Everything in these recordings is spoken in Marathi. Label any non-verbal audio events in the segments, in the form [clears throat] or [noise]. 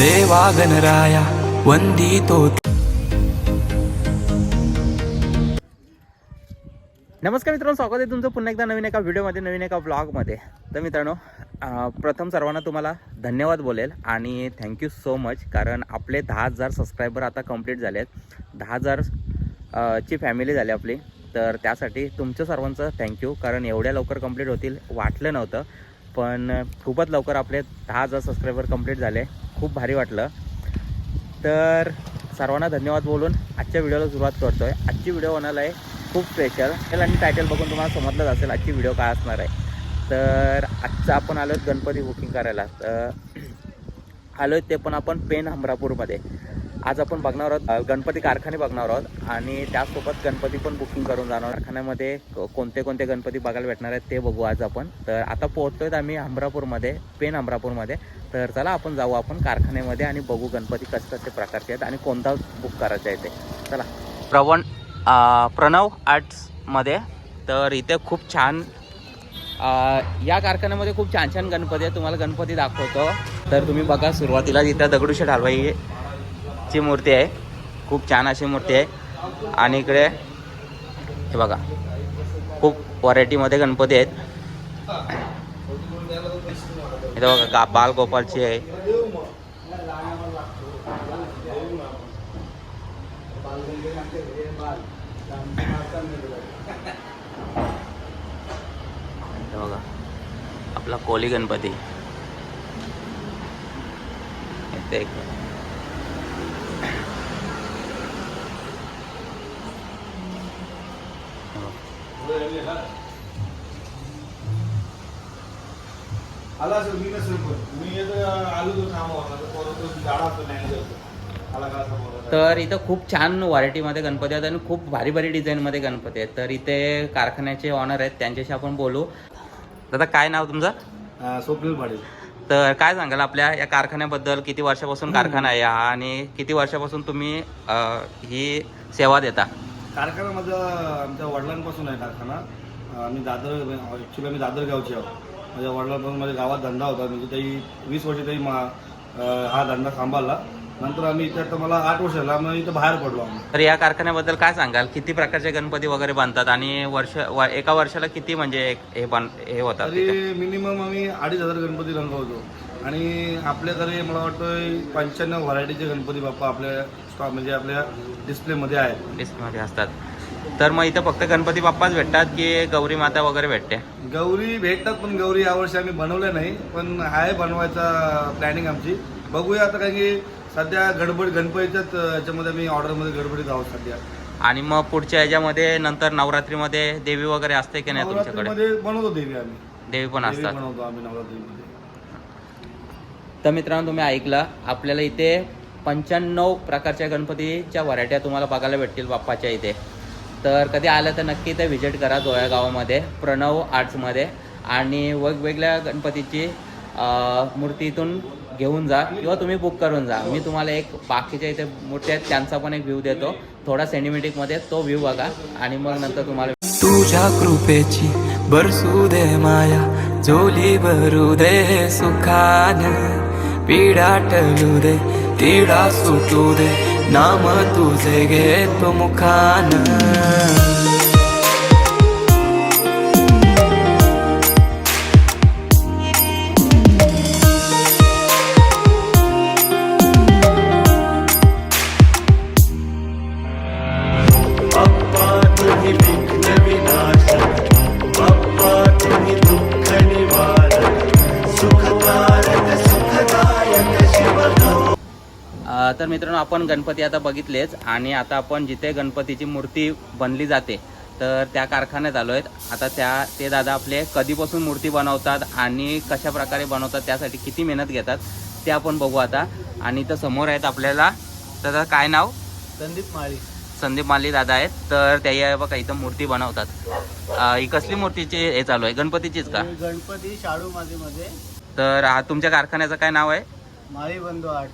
गणराया वंदितो नमस्कार मित्रांनो स्वागत आहे तुमचं पुन्हा एकदा नवीन एका व्हिडिओमध्ये नवीन एका ब्लॉगमध्ये तर मित्रांनो प्रथम सर्वांना तुम्हाला धन्यवाद बोलेल आणि थँक्यू सो मच कारण आपले दहा हजार सबस्क्रायबर आता कंप्लीट झाले आहेत दहा हजार ची फॅमिली झाली आपली. तर त्यासाठी तुमचं सर्वांचं थँक्यू कारण एवढ्या लवकर कंप्लीट होतील वाटलं नव्हतं. पण खूपच लवकर आपले दहा हजार सबस्क्रायबर कंप्लीट झाले. खूप भारी वाटलं. तर सर्वांना धन्यवाद बोलून आजच्या व्हिडिओला सुरुवात करतो आहे आजची व्हिडिओ होणार आहे खूप स्पेशल आणि टायटल बघून तुम्हाला समजलंच असेल आजची व्हिडिओ काय असणार आहे. तर आजचं आपण आलो गणपती बुकिंग करायला. तर [clears throat] आलो ते पण आपण पेन हमरापूरमध्ये आज आपण बघणार आहोत गणपती कारखाने बघणार आहोत आणि त्यासोबत गणपती पण बुकिंग करून जाणार कारखान्यामध्ये कोणते कोणते गणपती बघायला भेटणार आहेत ते बघू आज आपण. तर आता पोहोचतोय आम्ही अमरापूरमध्ये पेन अमरापूरमध्ये. तर चला आपण जाऊ आपण कारखान्यामध्ये आणि बघू गणपती कसे कसे प्रकारचे आहेत आणि कोणता बुक करायचा आहे ते. चला. प्रवण प्रणव आर्ट्समध्ये. तर इथे खूप छान या कारखान्यामध्ये खूप छान छान गणपती आहे तुम्हाला गणपती दाखवतो. तर तुम्ही बघा सुरुवातीला इथं दगडूशेठ हलवाई ची मूर्ती आहे. खूप छान अशी मूर्ती आहे. आणि इकडे हे बघा खूप व्हरायटीमध्ये गणपती आहेत. इथं बघा गा बालगोपालची आहे. बघा आपला कोली गणपती. एक आला असेल मी नसेल पण. मी आलो तो थांबवा तर इथं खूप छान व्हरायटीमध्ये गणपती आहेत आणि खूप भारी भारी डिझाईनमध्ये गणपती आहेत. तर इथे कारखान्याचे ऑनर आहेत त्यांच्याशी आपण बोलू. दादा काय नाव तुमचं? स्वप्नील पाटील. तर काय सांगाल आपल्या या कारखान्याबद्दल? किती वर्षापासून कारखाना आहे हा? आणि किती वर्षापासून तुम्ही ही सेवा देता? कारखाना माझा आमच्या वडिलांपासून आहे कारखाना. आम्ही दादर ॲक्च्युली आम्ही दादर गावचे आहोत. माझ्या वडिलांपासून माझ्या गावात धंदा होता. म्हणजे त्याही वीस वर्ष त्याही मा हा धंदा सांभाळला. नंतर आम्ही इथे आता मला आठ वर्ष झाला आम्ही इथं बाहेर पडलो आम्ही. तर या कारखान्याबद्दल काय सांगाल? किती प्रकारचे गणपती वगैरे बांधतात आणि वर्ष व- एका वर्षाला किती म्हणजे एक- हे बन हे होतात तिथे? तरी मिनिमम आम्ही अडीच हजार गणपती रंगवतो. आणि आपल्याकडे मला वाटतं पंच्याण्णव व्हरायटीचे गणपती बाप्पा आपल्या स्टॉ म्हणजे आपल्या डिस्प्लेमध्ये आहेत. लिस्टमध्ये असतात. तर मग इथं फक्त गणपती बाप्पाच भेटतात की गौरी माता वगैरे भेटते? गौरी भेटतात पण गौरी यावर्षी आम्ही बनवल्या नाही. पण आहे बनवायचा प्लॅनिंग आमची. बघूया आता कारण की सध्या गडबड गणपतीच्याच याच्यामध्ये आम्ही ऑर्डरमध्ये गडबडीत आहोत सध्या. आणि मग पुढच्या ह्याच्यामध्ये नंतर नवरात्रीमध्ये देवी वगैरे असते की नाही तुमच्याकडे? नवरात्रीमध्ये बनवतो देवी आम्ही. देवी पण देवी असतात. बनवतो आम्ही नवरात्रीमध्ये. तर मित्रांनो तुम्ही ऐकलं. आपल्याला इथे पंच्याण्णव प्रकारच्या गणपतीच्या व्हरायट्या तुम्हाला बघायला भेटतील बाप्पाच्या इथे. तर कधी आलं तर नक्की ते व्हिजिट करा जोया प्रणव आर्ट्समध्ये. आणि वेगवेगळ्या गणपतीची मूर्तीतून घेऊन जा किंवा तुम्ही बुक करून जा. मी तुम्हाला एक बाकीच्या इथे मूर्ती आहेत त्यांचा पण एक व्ह्यू देतो. थोडा सेंटिमेटिकमध्ये तो व्ह्यू बघा आणि मग नंतर तुम्हाला तुझ्या कृपेची बरसू दे माया जोली भरू दे सुखान. पीडा टलू दे तिडा सुटू दे नाम तुझे घेतो मुखान। तर मित्रांनो आपण गणपती आता बघितलेच आणि आता आपण जिथे गणपतीची मूर्ती बनली जाते तर त्या कारखान्यात आलो आहेत. आता त्या ते दादा आपले कधीपासून मूर्ती बनवतात आणि कशा प्रकारे बनवतात त्यासाठी किती मेहनत घेतात ते आपण बघू आता. आणि इथं समोर आहेत आपल्याला तर काय नाव? संदीप माळी. संदीप माली दादा आहेत तर त्या बघा इथं मूर्ती बनवतात. ही कसली मूर्तीची हे चालू आहे? गणपतीचीच का? गणपती शाडू माझेमध्ये तर हा तुमच्या कारखान्याचं काय नाव आहे? माळी बंधू आठ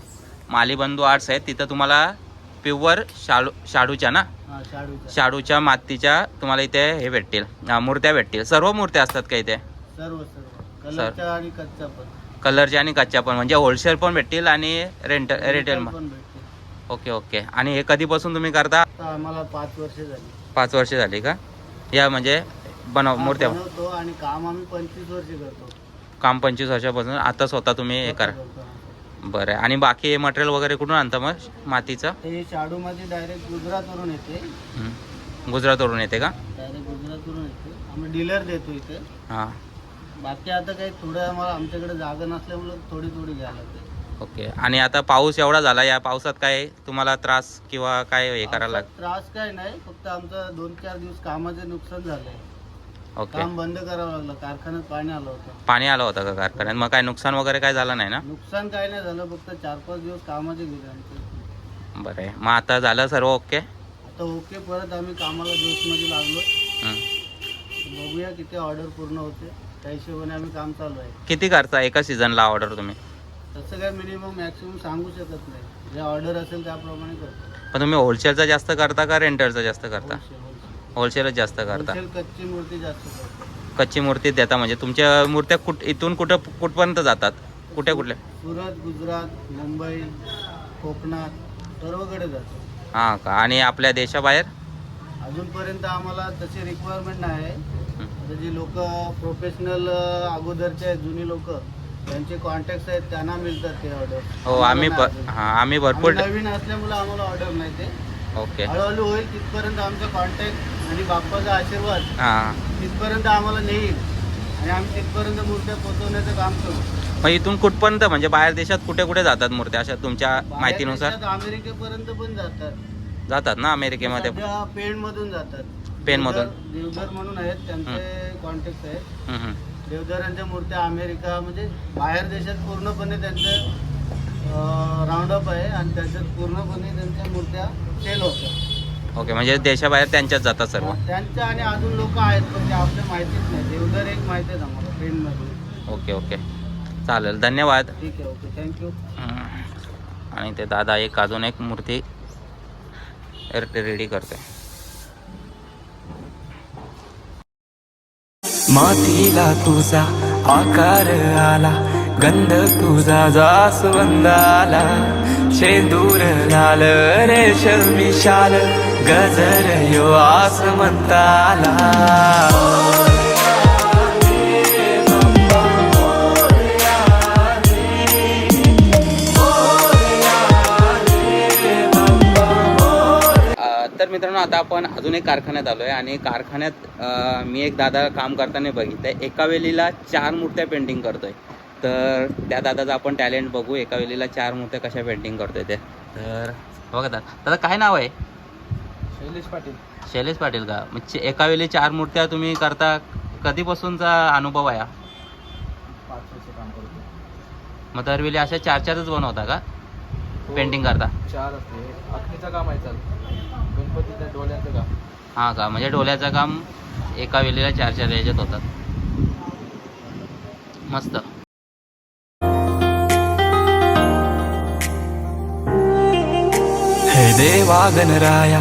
मालीबंधू आर्ट्स आहेत तिथं तुम्हाला प्युअर शाडू शाडूच्या ना? शाडू शाडूच्या. मातीच्या तुम्हाला इथे हे भेटतील. मूर्त्या भेटतील. सर्व मूर्त्या असतात का इथे? सर्व सर्व. कलरच्या आणि कच्च्या पण. म्हणजे होलसेल पण भेटतील आणि रेंट रिटेल पण ओके ओके. आणि हे कधीपासून तुम्ही करता? आम्हाला पाच वर्ष झाली. पाच वर्ष झाली का? या म्हणजे बनव मूर्त्या आणि काम आम्ही पंचवीस वर्ष करतो. काम पंचवीस वर्षापासून. आता स्वतः तुम्ही हे करा. बरं आहे. आणि बाकी मटेरियल वगैरे कुठून आणता मग? मातीचं? ते शाडूमध्ये डायरेक्ट गुजरातवरून येते. हं. गुजरातवरून येते का? डायरेक्ट गुजरातवरून येते. आम्ही डीलर देतो इथे. हां. बाकी आता काही थोडं आम्हाला आमच्याकडे जागा नसल्यामुळे थोडी थोडी घ्यायला लागते. ओके. आणि आता पाऊस एवढा झाला या पावसात काय तुम्हाला त्रास किंवा काय हे करायला त्रास काय नाही फक्त आमचं दोन चार दिवस कामाचे नुकसान झालंय. ओके. काम बंद करावं लागलं. कारखान्यात पाणी आलं होतं. पाणी आलं होतं का कारखान्यात? मग काय नुकसान वगैरे काय झालं नाही ना? नुकसान काय नाही झालं फक्त चार पाच दिवस कामाचे गेले आमचे. बरं. आहे मग आता झालं सर्व ओके? आता ओके परत आम्ही कामाला जोशमध्ये लागलो. हं. बघूया किती ऑर्डर पूर्ण होते. त्या हिशोबाने आम्ही काम चालू आहे. किती करता एका सीझनला ऑर्डर तुम्ही? तसं काय मिनिमम मॅक्सिमम सांगू शकत नाही. जे ऑर्डर असेल त्याप्रमाणे करतो. पण तुम्ही होलसेलचं जास्त करता का रेंटलचं जास्त करता? wholesale. होलसेलच जास्त करता. Wholesale कच्ची मूर्ती जास्त करतो. कच्ची मूर्ती देता म्हणजे तुमच्या मूर्त्या कुठ इथून कुठं कुठपर्यंत जातात? कुठे कुठले सुरत गुजरात मुंबई कोकणात सर्वकडे जातो. हां का? आणि आपल्या देशाबाहेर? अजूनपर्यंत आम्हाला तशी रिक्वायरमेंट नाही. आहे. आता जी लोक प्रोफेशनल अगोदरचे आहेत जुनी लोक त्यांचे कॉन्टॅक्ट आहेत त्यांना मिळतात ते ऑर्डर हो आम्ही हां आम्ही भरपूर नवीन असल्यामुळे आम्हाला ऑर्डर नाही ते. ओके हळूहळू होईल तिथपर्यंत आमचा कॉन्टॅक्ट आणि बाप्पाचा आशीर्वाद हां. तिथपर्यंत आम्हाला नेईल आणि आम्ही तिथपर्यंत मूर्त्या पोहोचवण्याचं काम करू. मग इथून कुठपर्यंत? म्हणजे बाहेर देशात कुठे कुठे जातात मूर्त्या? अशा तुमच्या बाहेर माहितीनुसार? देशात अमेरिकेपर्यंत पण जातात. जातात ना अमेरिकेमध्ये? सध्या पेणमधून जातात. पेणमधून? देवधर देवधर म्हणून आहेत त्यांचे कॉन्टॅक्ट आहेत. देवधरांच्या मूर्त्या अमेरिका म्हणजे बाहेर देशात पूर्णपणे त्यांचं राऊंड अप आहे आणि त्याच्यात पूर्णपणे त्यांच्या मूर्त्या सेल होतात. ओके म्हणजे देशाबाहेर त्यांच्याच जातात सर्व. त्यांच्या आणि अजून लोक आहेत पण ते आपल्या माहितीच नाही. देवधर एक माहिती आहेत आम्हाला पेणमधून. Okay okay. चालेल धन्यवाद. ठीक आहे ओके थँक्यू हं. आणि ते दादा एक अजून एक मूर्ती रेडी करते मातीला तुझा आकार आला गंध तुझा जास्वंदाला शेंदूर लाल रेशमी शाल गजर यो आसमंताला. तर मित्रांनो आता आपण अजून एक कारखान्यात आलो आहे आणि कारखान्यात मी एक दादा काम करताना बघितलं एका वेळेला चार मूर्त्या पेंटिंग करतोय. तर त्या दादाचं आपण टॅलेंट बघू. एका वेळेला चार मूर्त्या कशा पेंटिंग करतोय ते. तर बघा दादा. दादा काय नाव आहे? शैलेश पाटील. शैलेश पाटील का? म्हणजे एका वेळी चार मूर्त्या तुम्ही करता कधीपासूनचा अनुभव आहे हा? पाच वर्ष काम करतो मग दरवेळी अशा चार चारच बनवता का? पेंटिंग करता? चार असते. अग्नीचं काम आहे चाल. गणपतीच्या डोळ्याचं काम. हां का? म्हणजे डोल्याचं काम एका वेळेला चार चार याच्यात होतात. मस्त. हे देवा गणराया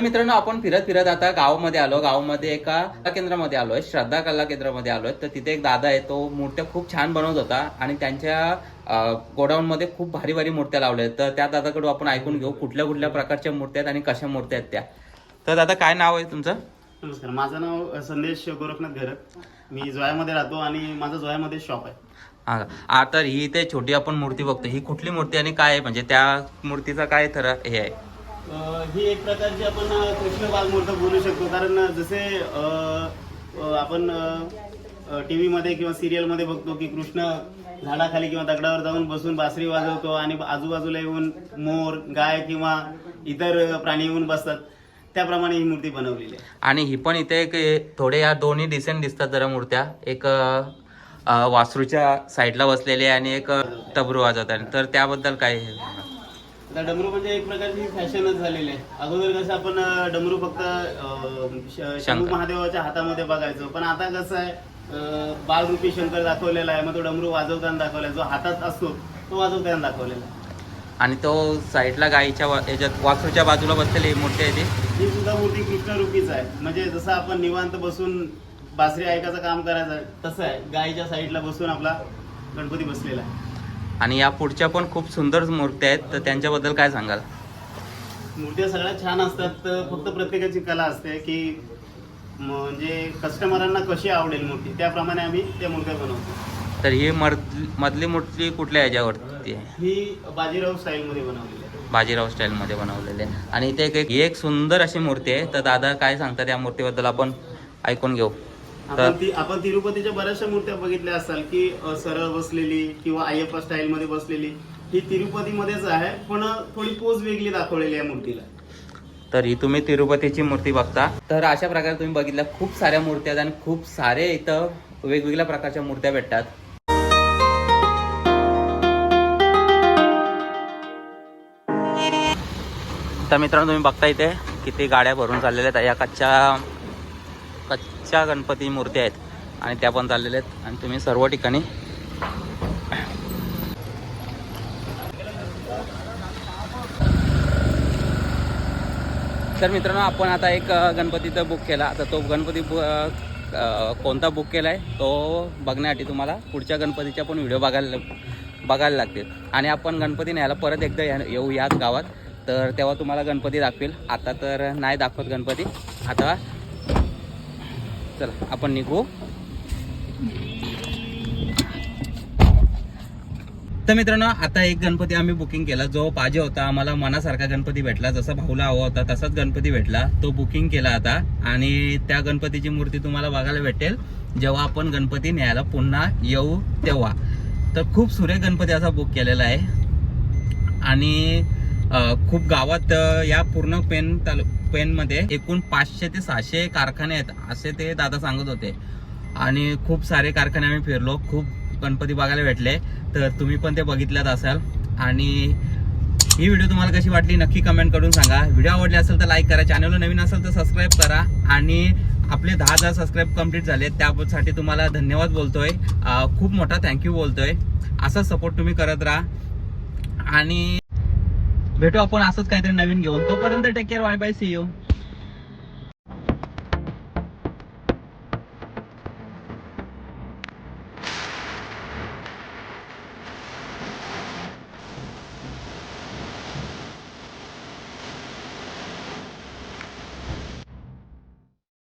तर मित्रांनो आपण फिरत फिरत आता गावामध्ये आलो. गावामध्ये एका केंद्रामध्ये आलोय श्रद्धा कला केंद्रामध्ये आलोय तर तिथे एक दादा आहे तो मूर्त्या खूप छान बनवत होता आणि त्यांच्या गोडाऊन मध्ये खूप भारी भारी मूर्त्या लावल्या आहेत. तर त्या दादाकडून आपण ऐकून घेऊ कुठल्या कुठल्या प्रकारच्या मूर्त्या आहेत आणि कशा मूर्त्या आहेत त्या. तर दादा काय नाव आहे तुमचं? नमस्कार माझं नाव संदेश गोरखनाथ घरत मी जोयामध्ये राहतो आणि माझं जोयामध्ये शॉप आहे. हा तर ही ते छोटी आपण मूर्ती बघतो ही कुठली मूर्ती आणि काय आहे? म्हणजे त्या मूर्तीचा काय थर हे आहे? ही एक प्रकारची आपण कृष्ण बालमूर्त बोलू शकतो. कारण जसे आपण टी व्हीमध्ये किंवा सिरियलमध्ये बघतो की कृष्ण झाडाखाली किंवा दगडावर जाऊन बसून बासरी वाजवतो आणि आजूबाजूला येऊन मोर गाय किंवा इतर प्राणी येऊन बसतात. त्याप्रमाणे ही मूर्ती बनवलेली आहे. आणि ही पण इथे एक थोडे या दोन्ही डिसेंट दिसतात जरा मूर्त्या. एक वासरूच्या साईडला बसलेली आहे आणि एक तबरू वाजवत आहे. तर त्याबद्दल काय आता डमरू म्हणजे एक प्रकारची फॅशनच झालेली आहे. अगोदर कसं आपण डमरू फक्त अं, श- शंभू शंकर. महादेवाच्या हातामध्ये बघायचो. पण आता कसं आहे अं, बालरूपी शंकर दाखवलेला आहे मग तो डमरू वाजवताना दाखवला जो हातात असतो तो वाजवताना दाखवलेला आहे. आणि तो साईडला गाईच्या वा- याच्यात वासरूच्या बाजूला बसलेली मूर्ती आहे ती? ही सुद्धा मूर्ती कृष्णरूपीच आहे. म्हणजे जसं आपण निवांत बसून बासरी ऐकायचं काम करायचं आहे तसं आहे. गायीच्या साईडला बसून आपला गणपती बसलेला आहे. आणि या पुढच्या पण खूप सुंदर मूर्ती आहेत. तर त्यांच्याबद्दल काय सांगाल? मूर्त्या सगळ्या छान असतात. तर फक्त प्रत्येकाची कला असते की म्हणजे कस्टमरांना कशी आवडेल मूर्ती त्याप्रमाणे आम्ही त्या मूर्त्या बनवतो. तर ही मर्द मधली मूर्ती कुठल्या याच्यावरती आहे? ही बाजीराव स्टाईलमध्ये बनवलेली आहे. बाजीराव स्टाईलमध्ये बनवलेली आहे. आणि इथे एक- एक सुंदर अशी मूर्ती आहे. तर दादा काय सांगतात या मूर्तीबद्दल? आपण ऐकून घेऊ. आपण ती आपण तिरुपतीच्या बऱ्याचशा मूर्त्या बघितल्या असाल की सरळ बसलेली किंवा अय्यप्पा स्टाईलमध्ये बसलेली. ही तिरुपतीमध्येच आहे पण थोडी पोज वेगळी दाखवलेली आहे मूर्तीला. तर ही तुम्ही तिरुपतीची मूर्ती बघता. तर अशा प्रकारे तुम्ही बघितल्या खूप साऱ्या मूर्त्या आणि खूप सारे इथं वेगवेगळ्या प्रकारच्या मूर्त्या भेटतात. तर मित्रांनो तुम्ही बघता इथे किती गाड्या भरून चाललेल्या आहेत. या कच्च्या कच्च्या गणपती मूर्त्या आहेत. आणि त्या पण चाललेल्या आहेत. आणि तुम्ही सर्व ठिकाणी तर मित्रांनो आपण आता एक गणपतीचं गणपतीचा बुक केला. आता तो गणपती बु- कोणता बुक केला आहे तो बघण्यासाठी तुम्हाला पुढच्या गणपतीच्या पण व्हिडिओ बघायला बघायला लागतील. आणि आपण गणपती न्यायला परत एकदा येऊ याच गावात. तर तेव्हा तुम्हाला गणपती दाखवेल. आता तर नाही दाखवत गणपती. आता चला आपण निघू. तर मित्रांनो आता एक गणपती आम्ही बुकिंग केला. जो पाहिजे होता आम्हाला मनासारखा गणपती भेटला. जसा भाऊला हवा होता तसाच गणपती भेटला. तो बुकिंग केला आता. आणि त्या गणपतीची मूर्ती तुम्हाला बघायला भेटेल. जेव्हा आपण गणपती न्यायला पुन्हा येऊ तेव्हा. तर खूप सुरेख गणपती असा बुक केलेला आहे. आणि खूप गावात या पूर्ण पेन तालु पेनमध्ये एकूण पाचशे ते सहाशे कारखाने आहेत असे ते दादा सांगत होते. आणि खूप सारे कारखाने आम्ही फिरलो खूप गणपती बघायला भेटले. तर तुम्ही पण ते बघितल्यात असाल. आणि ही व्हिडिओ तुम्हाला कशी वाटली नक्की कमेंट करून सांगा. व्हिडिओ आवडली असेल तर लाईक करा. चॅनलला नवीन असेल तर सबस्क्राईब करा. आणि आपले दहा हजार सबस्क्राईब कंप्लीट झाले त्यासाठी तुम्हाला धन्यवाद बोलतोय. खूप मोठा थँक्यू बोलतोय. असा सपोर्ट तुम्ही करत राहा. आणि भेटू आपण असंच काहीतरी नवीन घेऊन. तोपर्यंत take care bye bye see you